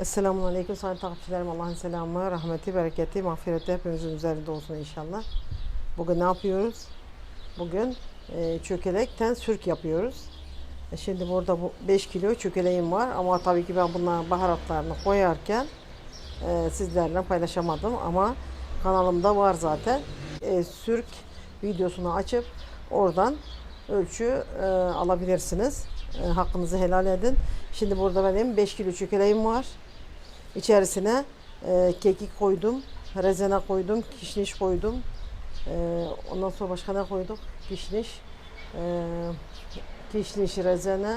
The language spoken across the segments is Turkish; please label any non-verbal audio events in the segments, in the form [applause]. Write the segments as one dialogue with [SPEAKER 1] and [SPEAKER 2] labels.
[SPEAKER 1] Esselamun Aleyküm sayın takipçilerim. Allah'ın selamı, rahmeti, bereketi, mağfireti hepimizin üzerinde olsun inşallah. Bugün ne yapıyoruz? Bugün e, çökelekten sürk yapıyoruz. E, şimdi burada bu 5 kilo çökeleğim var ama tabii ki ben bunların baharatlarını koyarken e, sizlerle paylaşamadım ama kanalımda var zaten. E, sürk videosunu açıp oradan ölçü e, alabilirsiniz. E, hakkınızı helal edin. Şimdi burada benim 5 kilo çökeleğim var. İçerisine e, kekik koydum, rezene koydum, kişniş koydum. E, ondan sonra başka ne koyduk? Kişniş, e, kişniş, rezene,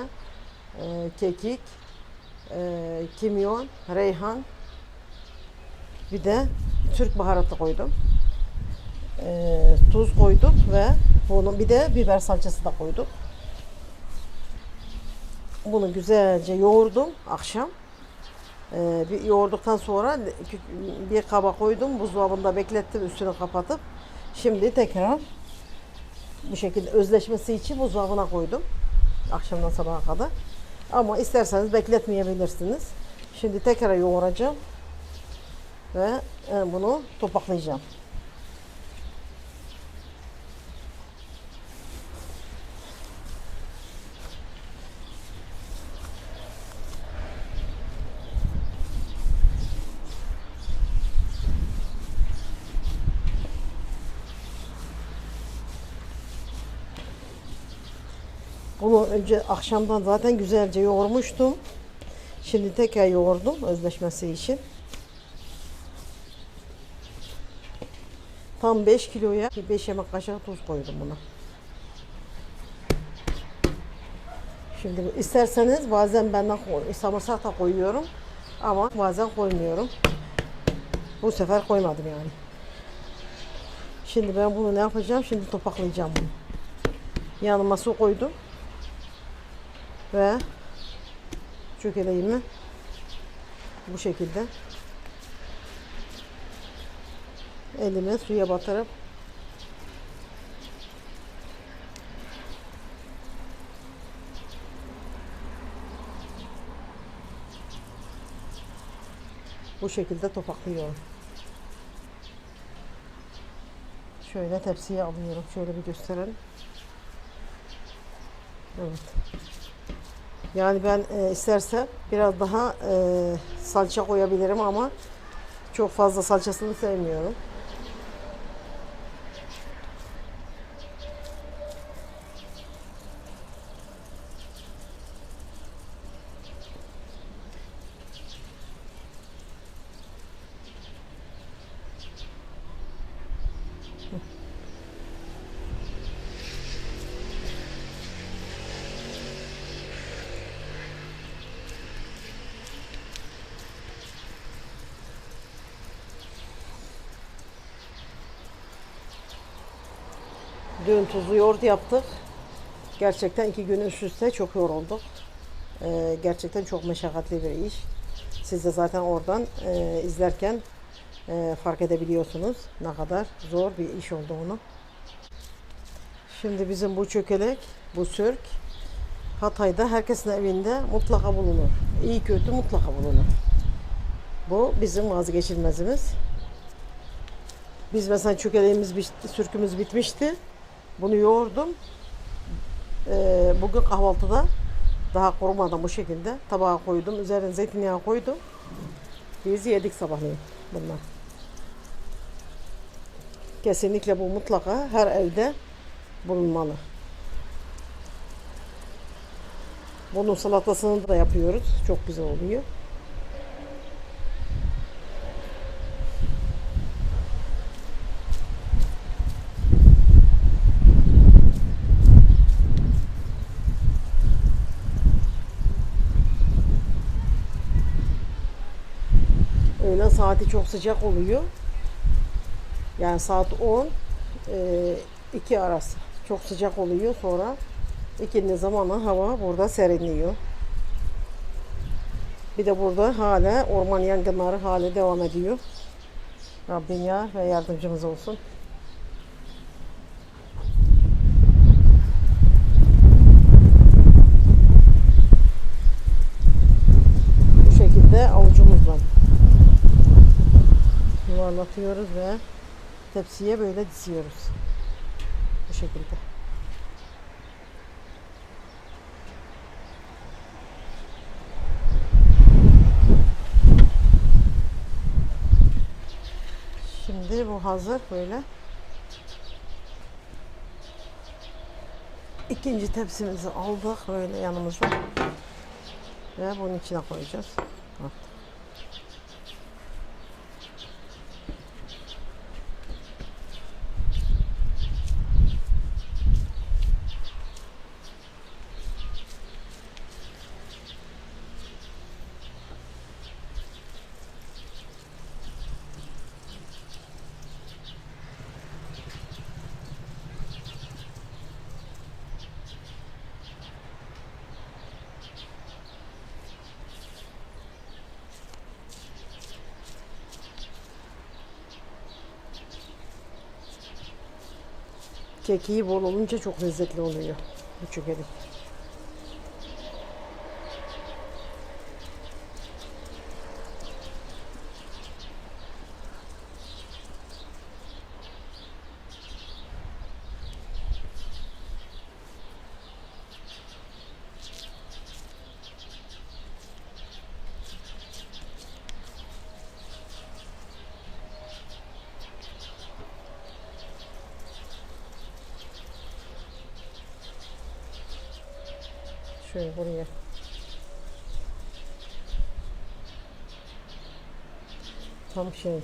[SPEAKER 1] e, kekik, e, kimyon, reyhan, bir de Türk baharatı koydum. E, tuz koyduk ve bunu bir de biber salçası da koyduk. Bunu güzelce yoğurdum akşam. Ee, bir yoğurduktan sonra bir kaba koydum. Buzdolabında beklettim üstünü kapatıp. Şimdi tekrar bu şekilde özleşmesi için buzdolabına koydum. Akşamdan sabaha kadar. Ama isterseniz bekletmeyebilirsiniz. Şimdi tekrar yoğuracağım. Ve e, bunu topaklayacağım. Bunu önce akşamdan zaten güzelce yoğurmuştum. Şimdi tekrar yoğurdum özleşmesi için. Tam 5 kiloya 5 yemek kaşığı tuz koydum buna. Şimdi isterseniz bazen benden koy- sarımsak da koyuyorum ama bazen koymuyorum. Bu sefer koymadım yani. Şimdi ben bunu ne yapacağım? Şimdi topaklayacağım bunu. Yanıma su koydum. Ve çökeleğimi bu şekilde elime suya batırıp bu şekilde topaklıyorum. Şöyle tepsiye alıyorum. Şöyle bir gösterelim. Evet. Yani ben e, istersem biraz daha e, salça koyabilirim ama çok fazla salçasını sevmiyorum. Dün tuzlu yoğurt yaptık. Gerçekten iki gün üst üste çok yorulduk. Ee, gerçekten çok meşakkatli bir iş. Siz de zaten oradan e, izlerken e, fark edebiliyorsunuz ne kadar zor bir iş olduğunu. Şimdi bizim bu çökelek, bu sürk Hatay'da herkesin evinde mutlaka bulunur. İyi kötü mutlaka bulunur. Bu bizim vazgeçilmezimiz. Biz mesela çökeleğimiz, sürkümüz bitmişti. Bunu yoğurdum. Ee, bugün kahvaltıda daha kurumadan bu şekilde tabağa koydum. Üzerine zeytinyağı koydum. Biz yedik sabahleyin bunlar. Kesinlikle bu mutlaka her evde bulunmalı. Bunun salatasını da yapıyoruz. Çok güzel oluyor. Saati çok sıcak oluyor. Yani saat 10 e, 2 arası çok sıcak oluyor. Sonra ikindi zamanı hava burada serinliyor. Bir de burada hala orman yangınları hala devam ediyor. Rabbim yar ve yardımcımız olsun. Bu şekilde avucumuz parlatıyoruz ve tepsiye böyle diziyoruz. Bu şekilde. Şimdi bu hazır böyle. İkinci tepsimizi aldık böyle yanımıza. Ve bunun içine koyacağız. Artık. Kekiği bol olunca çok lezzetli oluyor. Bu çökelek. Şöyle buraya. Tam şey.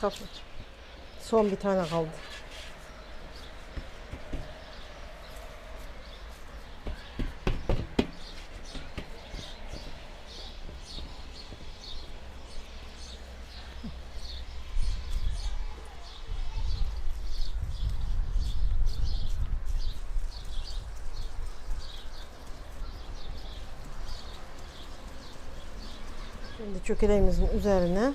[SPEAKER 1] Kapı. Son bir tane kaldı. Şimdi çökeleğimizin üzerine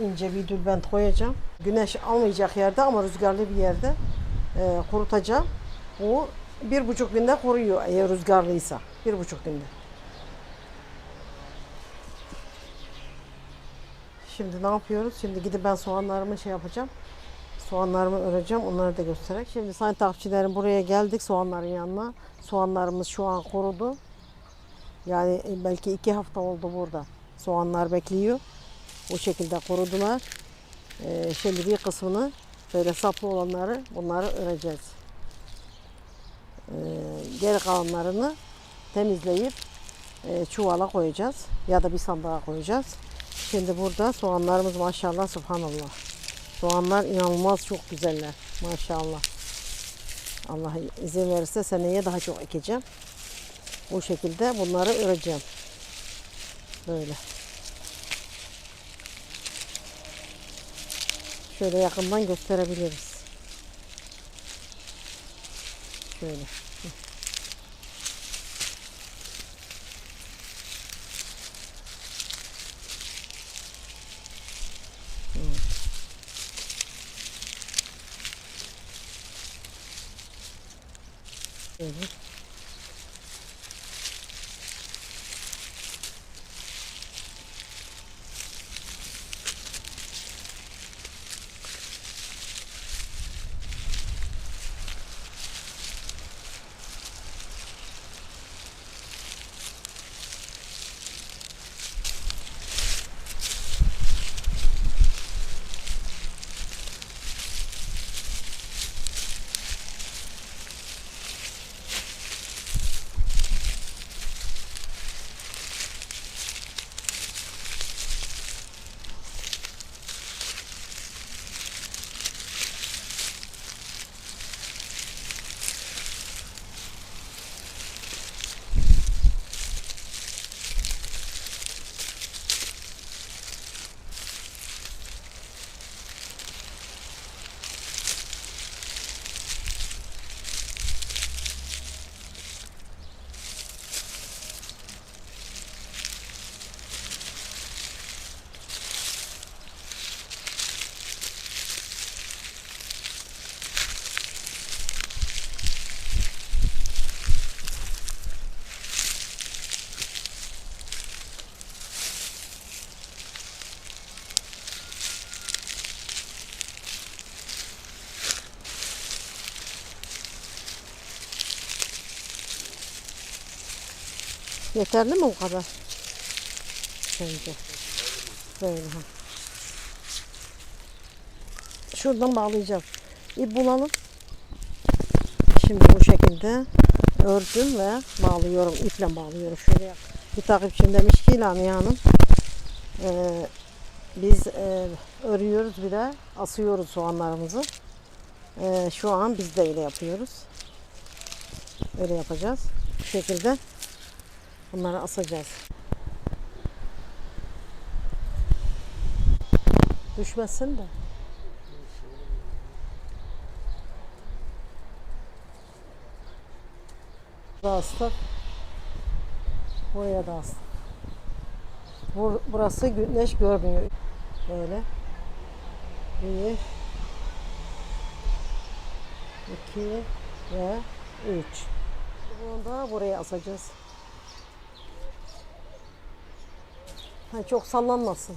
[SPEAKER 1] ince bir tülbent koyacağım. Güneş almayacak yerde ama rüzgarlı bir yerde e, kurutacağım. Bu bir buçuk günde kuruyor eğer rüzgarlıysa. Bir buçuk günde. Şimdi ne yapıyoruz? Şimdi gidip ben soğanlarımı şey yapacağım. Soğanlarımı öreceğim. Onları da göstererek. Şimdi sayın takipçilerim buraya geldik soğanların yanına. Soğanlarımız şu an kurudu. Yani belki iki hafta oldu burada. Soğanlar bekliyor. Bu şekilde kurudular. Ee, şimdi bir kısmını böyle saplı olanları bunları öreceğiz. Ee, geri kalanlarını temizleyip e, çuvala koyacağız ya da bir sandığa koyacağız. Şimdi burada soğanlarımız maşallah subhanallah. Soğanlar inanılmaz çok güzeller maşallah. Allah izin verirse seneye daha çok ekeceğim. Bu şekilde bunları öreceğim. Böyle. Şöyle yakından gösterebiliriz. Şöyle. Şöyle. Yeterli mi bu kadar? Bence. Böyle ha. Şuradan bağlayacağız. İp bulalım. Şimdi bu şekilde ördüm ve bağlıyorum. iple bağlıyorum. Şuraya bir takipçim demiş ki Lamiye Hanım eee, biz eee, örüyoruz bir de asıyoruz soğanlarımızı. Eee, şu an biz de öyle yapıyoruz. Öyle yapacağız. Bu şekilde bunları asacağız. Düşmesin de. Burada astık. Buraya da astık. Bur- burası güneş görmüyor. Böyle. Bir. iki ve üç. Bunu da buraya asacağız. Ha, çok sallanmasın.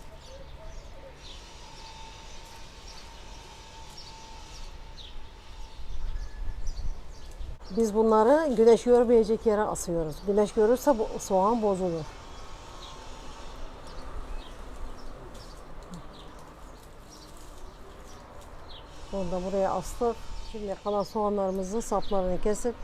[SPEAKER 1] Biz bunları güneş görmeyecek yere asıyoruz. Güneş görürse bu soğan bozulur. Bunu da buraya astık. Şimdi kalan soğanlarımızı saplarını kesip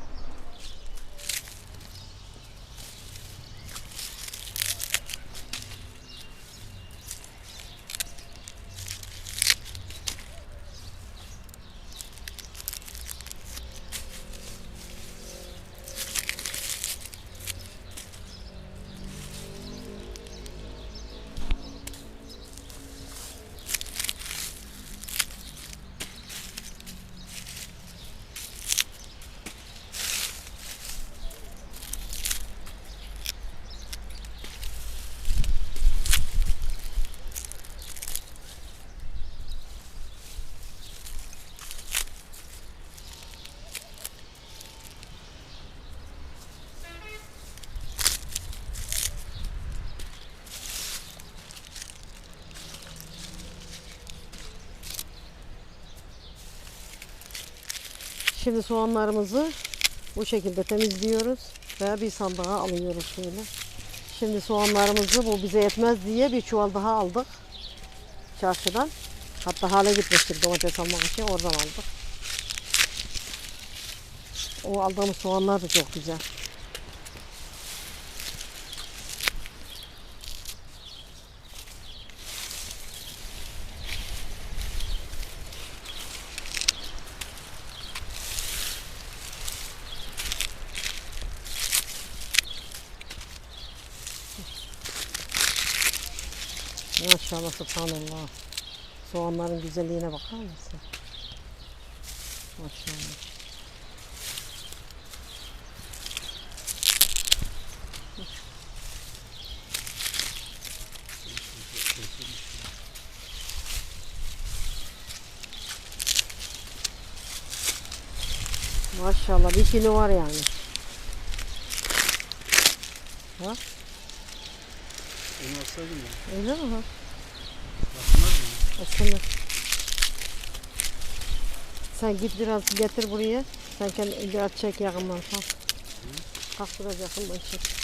[SPEAKER 1] Şimdi soğanlarımızı bu şekilde temizliyoruz ve bir sandığa alıyoruz şöyle. Şimdi soğanlarımızı bu bize yetmez diye bir çuval daha aldık çarşıdan. Hatta hale gitmiştik domates almak için oradan aldık. O aldığımız soğanlar da çok güzel. Maşallah subhanallah. Soğanların güzelliğine bakar mısın? Maşallah. Maşallah bir kilo var yani. Ha?
[SPEAKER 2] Onu alsaydım ya.
[SPEAKER 1] Öyle mi? Aslında. Sen git biraz getir buraya. Sen kendi çek yakından kalk. Kalk biraz yakından çek.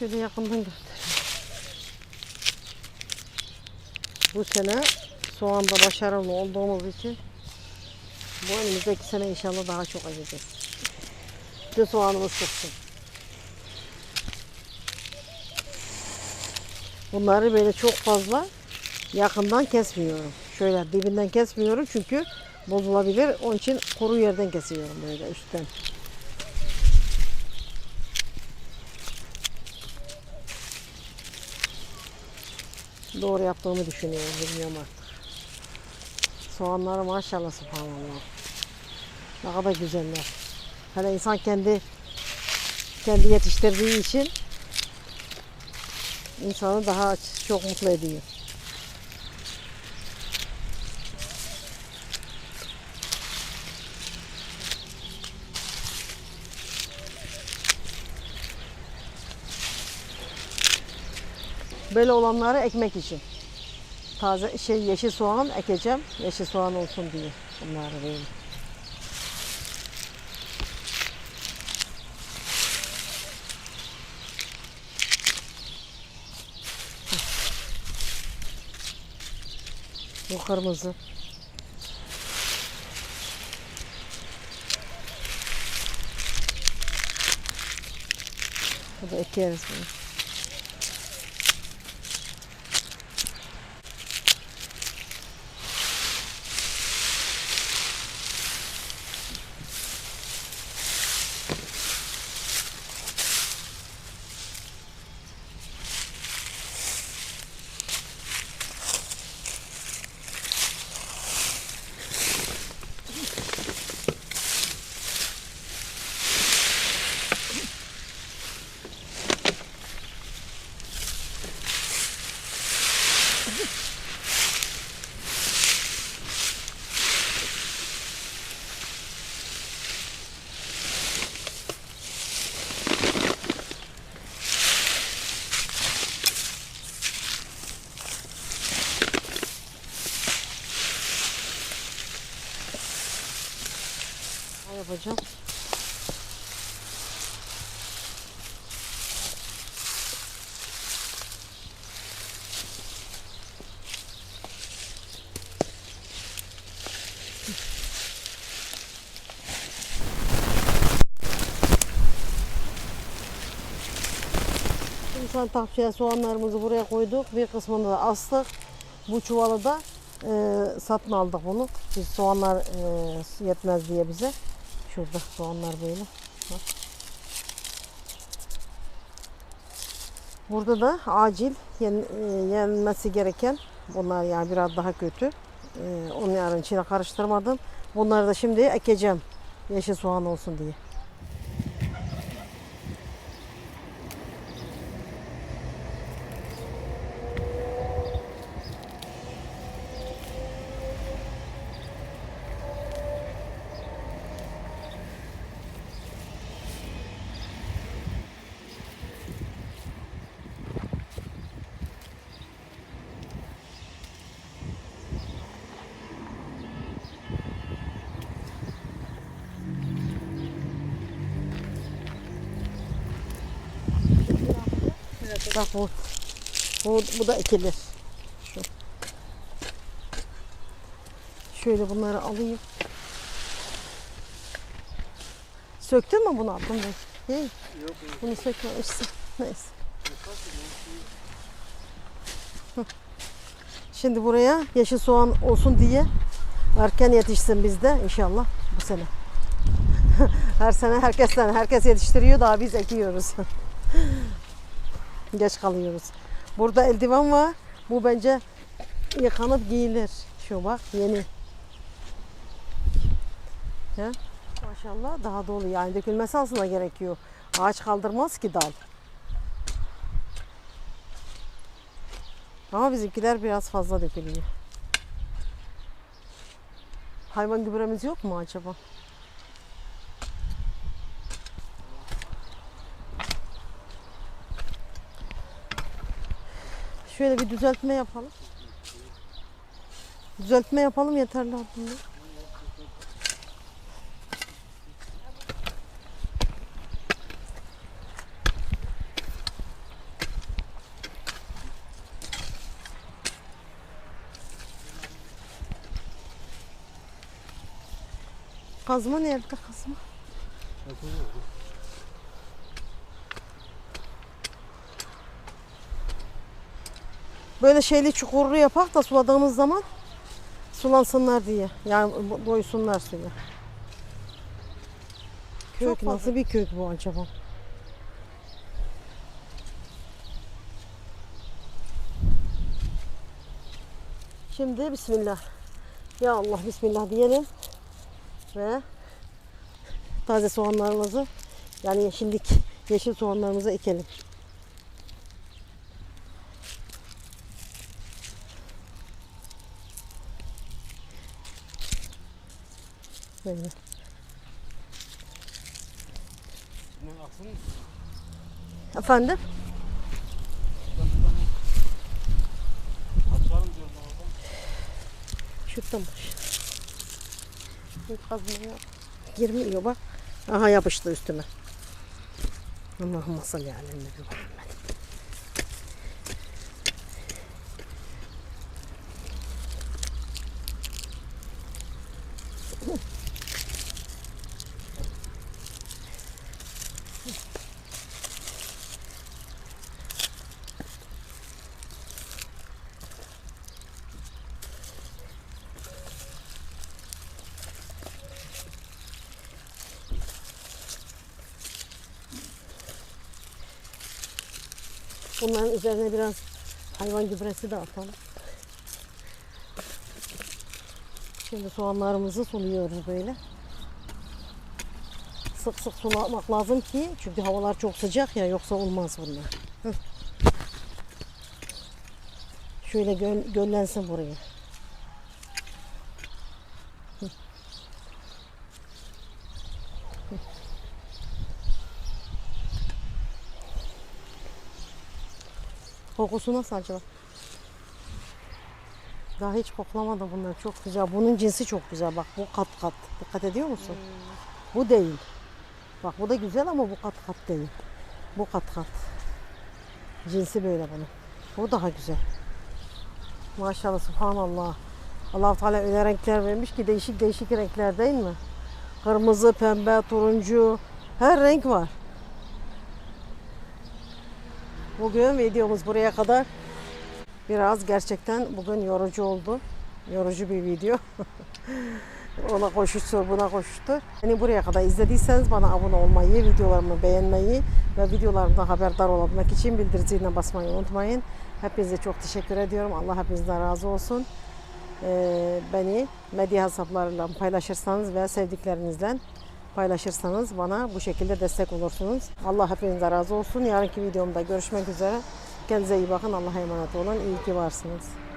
[SPEAKER 1] Şöyle yakından göster. Bu sene soğanda başarılı olduğumuz için bu önümüzdeki sene inşallah daha çok edeceğiz. Bir soğanımız çıksın. Bunları böyle çok fazla yakından kesmiyorum. Şöyle dibinden kesmiyorum çünkü bozulabilir. Onun için kuru yerden kesiyorum böyle üstten. Doğru yaptığımı düşünüyorum. Bilmiyorum artık. Soğanları maşallah subhanallah. Ne kadar güzeller. Hele insan kendi kendi yetiştirdiği için insanı daha çok mutlu ediyor. Böyle olanları ekmek için. Taze şey yeşil soğan ekeceğim. Yeşil soğan olsun diye bunları böyle. Bu kırmızı. Bu da ekeriz bunu. Ne yapacağım? Sen tahfiye soğanlarımızı buraya koyduk. Bir kısmını da astık. Bu çuvalı da e, satın aldık bunu. Biz soğanlar e, yetmez diye bize. Şurada soğanlar böyle. Bak. Burada da acil yen, e, yenmesi gereken bunlar yani biraz daha kötü. E, onların içine karıştırmadım. Bunları da şimdi ekeceğim. Yeşil soğan olsun diye. Bak bu. Bu, bu da ekilir. Şu. Şöyle bunları alayım. Söktün mü bunu ben? Hey,
[SPEAKER 2] Yok
[SPEAKER 1] bunu sökmemişsin. Neyse. Şimdi buraya yeşil soğan olsun diye erken yetişsin bizde inşallah bu sene. [laughs] Her sene herkesten herkes yetiştiriyor daha biz ekiyoruz. [laughs] Geç kalıyoruz. Burada eldiven var. Bu bence yıkanıp giyilir. Şu bak yeni. Ya. Maşallah daha dolu yani dökülmesi aslında gerekiyor. Ağaç kaldırmaz ki dal. Ama bizimkiler biraz fazla dökülüyor. Hayvan gübremiz yok mu acaba? Şöyle bir düzeltme yapalım. Düzeltme yapalım yeterli aslında. Kazma nerede kazma? Böyle şeyli çukurlu yapak da suladığımız zaman sulansınlar diye. Yani doysunlar suya. Kök nasıl bir kök bu acaba? Şimdi bismillah. Ya Allah bismillah diyelim. Ve taze soğanlarımızı yani yeşillik yeşil soğanlarımızı ekelim.
[SPEAKER 2] Mı?
[SPEAKER 1] Efendim? Şuradan baş. Kazmaya girmiyor bak. Aha yapıştı üstüme. Allahümme salli nebi Muhammed. Bunların üzerine biraz hayvan gübresi de atalım. Şimdi soğanlarımızı suluyoruz böyle. Sık sık sulamak lazım ki çünkü havalar çok sıcak ya yoksa olmaz bunlar. Şöyle göl, göllensin buraya. Kokusu nasıl acaba? Daha hiç koklamadı bunlar. Çok güzel. Bunun cinsi çok güzel. Bak bu kat kat. Dikkat ediyor musun? Bu değil. Bak bu da güzel ama bu kat kat değil. Bu kat kat. Cinsi böyle bunun. Bu daha güzel. Maşallah subhanallah. allah Teala öyle renkler vermiş ki değişik değişik renkler değil mi? Kırmızı, pembe, turuncu. Her renk var. Bugün videomuz buraya kadar. Biraz gerçekten bugün yorucu oldu. Yorucu bir video. [laughs] Ona koşuştur, buna koşuştur. Beni buraya kadar izlediyseniz bana abone olmayı, videolarımı beğenmeyi ve videolarımdan haberdar olabilmek için bildirim ziline basmayı unutmayın. Hepinize çok teşekkür ediyorum. Allah hepinizden razı olsun. Ee, beni medya hesaplarıyla paylaşırsanız ve sevdiklerinizle paylaşırsanız bana bu şekilde destek olursunuz. Allah hepinize razı olsun. Yarınki videomda görüşmek üzere. Kendinize iyi bakın. Allah'a emanet olun. İyi ki varsınız.